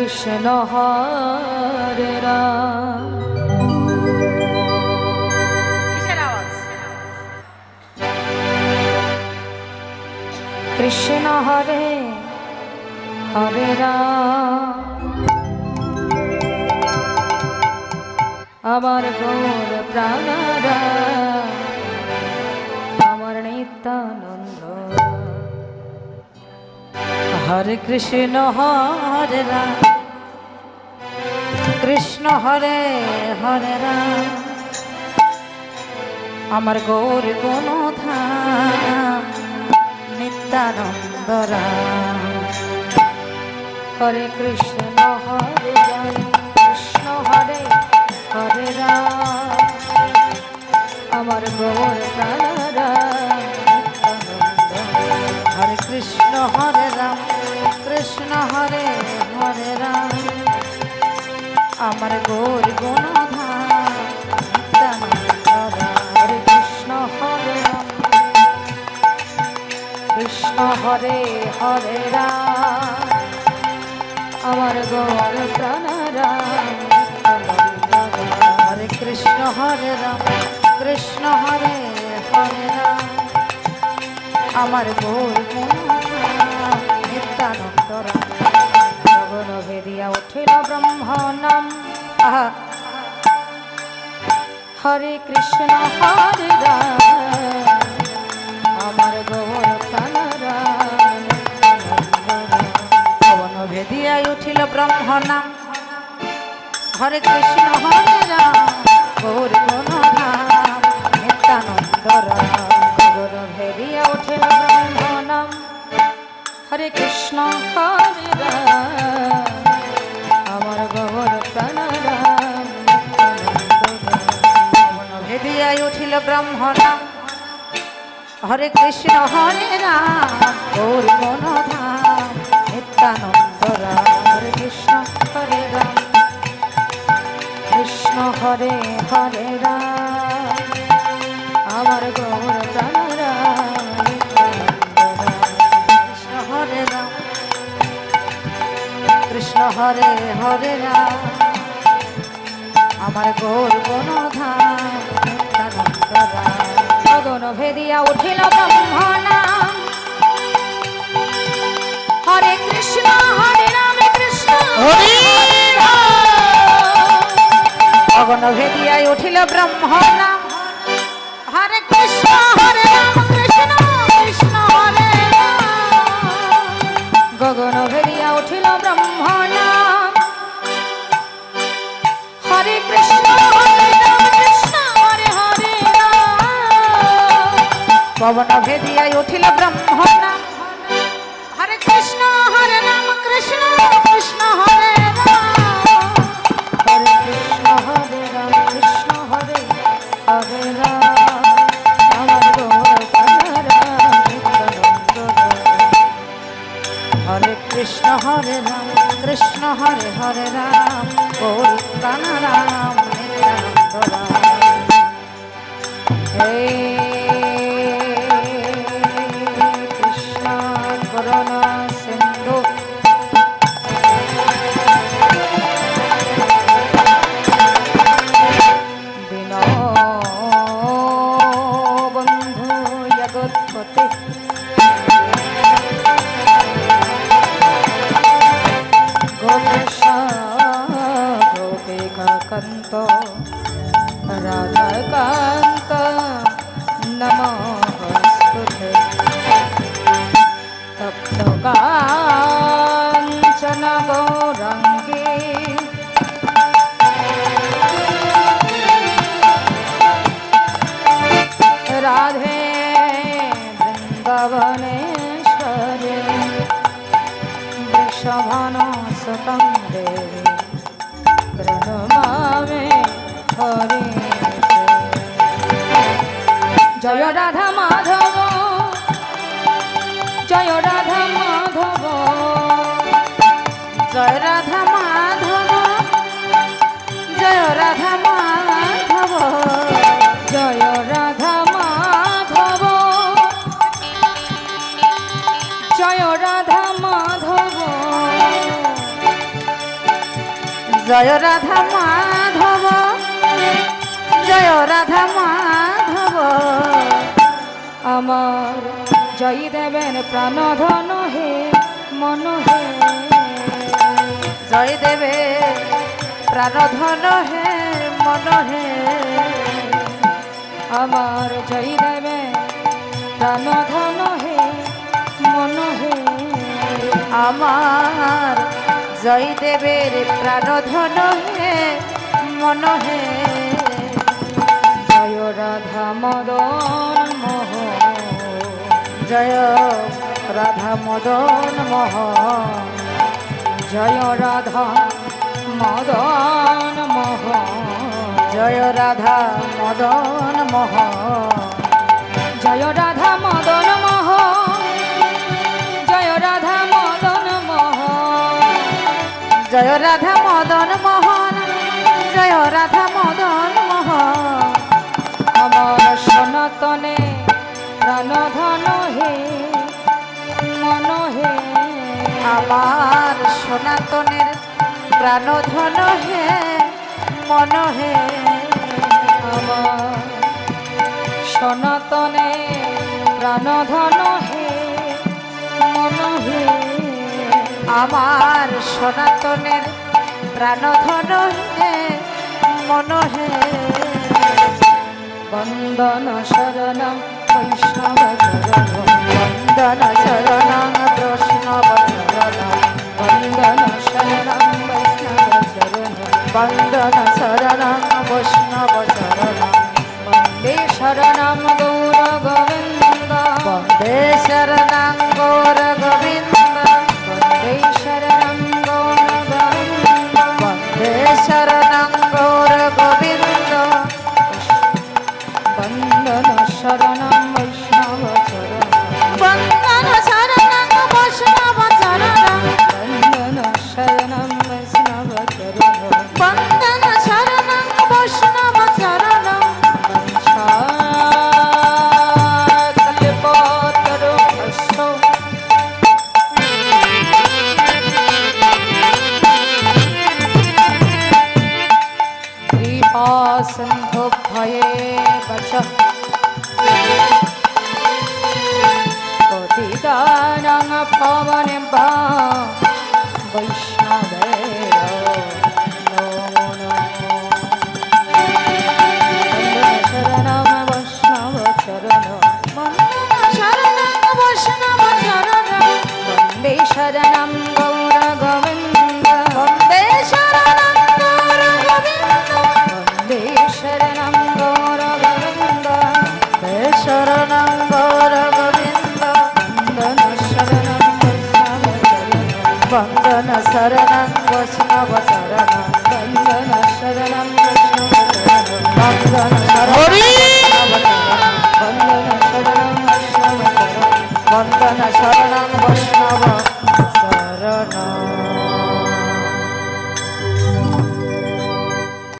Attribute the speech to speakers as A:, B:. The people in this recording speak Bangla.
A: কৃষ্ণ হরে রাম। কৃষ্ণ হরে হরে রাম। আমার গৌর প্রাণরা আমার নিত্যানন্দ হরে কৃষ্ণ হরে রাম। কৃষ্ণ হরে হরে রাম। আমার গৌর কোন ধাম নিত্যানন্দ রাম। হরে কৃষ্ণ হরে রাম, কৃষ্ণ হরে হরে রাম। আমার গৌর প্রাণ রাম হরে কৃষ্ণ হরে কৃষ্ণ হরে হরে রাম আমার গৌর প্রাণ রাম হরে কৃষ্ণ হরে রাম কৃষ্ণ হরে হরে রাম আমার গৌর নিত্যানন্দ রাম গগন ভেদিয়া উঠিল ব্রহ্ম নাম হরে কৃষ্ণ, হরে আমার গৌর উঠিল ব্রহ্ম হরে কৃষ্ণ, হরে গৌর নিত্যানন্দ গৌর ভেদিয়া উঠিল ব্রহ্ম হরে কৃষ্ণ, হরে ব্রহ্ম হরে কৃষ্ণ, হরে রাম গৌর মন ধাম নিত্যানন্দ রাম। হরে কৃষ্ণ, হরে রাম। কৃষ্ণ, হরে হরে রাম। আমার গৌর রাম কৃষ্ণ, হরে রাম। কৃষ্ণ, হরে হরে রাম। আমার গৌর ধাম নিত্যানন্দ রাম গগন ভেদিয়া উঠিল ব্রহ্মনাম হরে কৃষ্ণ হরে রাম কৃষ্ণ। হরে গগন ভেদিয়ায় উঠিল ব্রহ্ম পবন ভেদিয়ায় উঠিল ব্রহ্ম হরে কৃষ্ণ, হরে রাম কৃষ্ণ কৃষ্ণ হরে হরে রাম কৃষ্ণ, হরে হরে রাম। গৌর প্রাণ রাম নিত্যানন্দ। জগৎপতে কান্ত রাধাকান্ত নমস্তুতে সুতং দেবী প্রণমামে হরে জয় রাধা মাধব জয় রাধা মাধব জয় রাধা জয় রাধা মাধব, জয় রাধা মাধব। আমার জয় দেবেন প্রাণধন হে, মন হে। জয় দেবে প্রাণধন হে, মন হে। আমার জয় দেবে প্রাণধন হে, মন হে। আমার জয় দেবের প্রাণধন হে, মন হে। জয় রাধা মদন মোহ। জয় রাধা মদন মোহ। জয় রাধা মদন মোহ। জয় রাধা মদন মোহ। জয় রাধা মদন মোহ। মদন মোহন, জয় রাধা মদন মোহন। আমার সনাতনে প্রাণধন হে, মন হে। আমার সনাতনের প্রাণধন হে, মন হে। আমার সনাতনে প্রাণধন হে, মন হে। আমার সনাতনের প্রাণধন হে, মন হে। বন্দন শরণ, বৈষ্ণব বন্দন শরণ বৈষ্ণব বন্দন শরণ, বৈষ্ণব চরণ, বন্দন শরণ, বৈষ্ণব চরণ। বন্দে শরণম গৌর গোবিন্দ, বন্দে শরণং বৈষ্ণবে শরণম